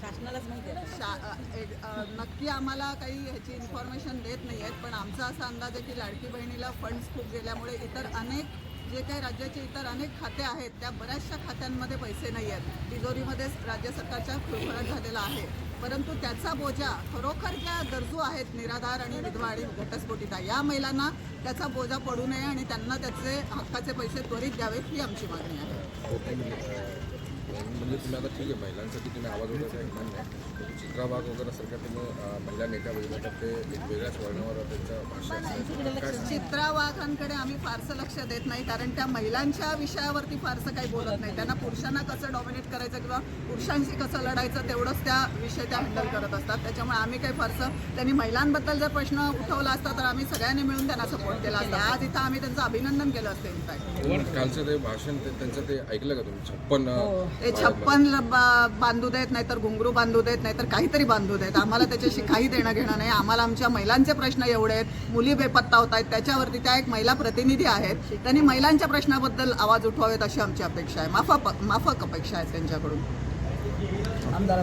शासनालाच माहिती नक्की आम्हाला काही ह्याची इन्फॉर्मेशन देत नाही आहेत पण आमचा असा अंदाज आहे की लाडकी बहिणीला फंड्स खूप गेल्यामुळे इतर अनेक जे काही राज्याचे इतर अनेक खाते आहेत त्या बऱ्याचशा खात्यांमध्ये पैसे नाही आहेत. तिजोरीमध्येच राज्य सरकारच्या खुळखुळाट झालेला आहे. परंतु त्याचा बोजा खरोखर ज्या गरजू आहेत निराधार आणि विधवा आणि घटस्फोटिता. या महिलांना त्याचा बोजा पडू नये आणि त्यांना त्याचे हक्काचे पैसे त्वरित द्यावेत ही आमची मागणी आहे. म्हणजे तुम्ही आता ठीक आहे महिलांसाठी तुम्ही आवाज वगैरे काही नाही. चित्रा वाघ वगैरे सारख्या तुम्ही महिला नेत्या बघितल्या ते एक वेगळ्याच वर्णावर त्यांचं भाषण असतं. काय चित्रा वाघांकडे आम्ही फारसं लक्ष देत नाही कारण त्या महिलांच्या विषयावरती फारसं काही बोलत नाही. त्यांना पुरुषांना कसं डॉमिनेट करायचं किंवा पुरुषांशी कसं लढायचं तेवढंच त्या विषय त्या हँडल करत असतात. त्याच्यामुळे आम्ही काही फारसं त्यांनी महिलांबद्दल जर प्रश्न उठवला असता तर आम्ही सगळ्यांनी मिळून त्यांना सपोर्ट केला असता. आज इथं आम्ही त्यांचं अभिनंदन केलं असतं इनफॅक्ट कालचं ते भाषण ते त्यांचं ते ऐकलं का तुम्ही? छप्पन अं, ते छप्पन बांधू देत नाही तर घुंगरू बांधू देत नाही तर काहीतरी बांधू देत. आम्हाला त्याच्याशी काही देणं घेणं नाही. आम्हाला आमच्या महिलांचे प्रश्न एवढे आहेत. मुली बेपत्ता होत आहेत. त्याच्यावरती त्या एक महिला प्रतिनिधी आहेत. त्यांनी महिलांच्या प्रश्नाबद्दल आवाज उठवावेत अशी आमची अपेक्षा आहे. माफक माफक अपेक्षा आहेत त्यांच्याकडून. आमदार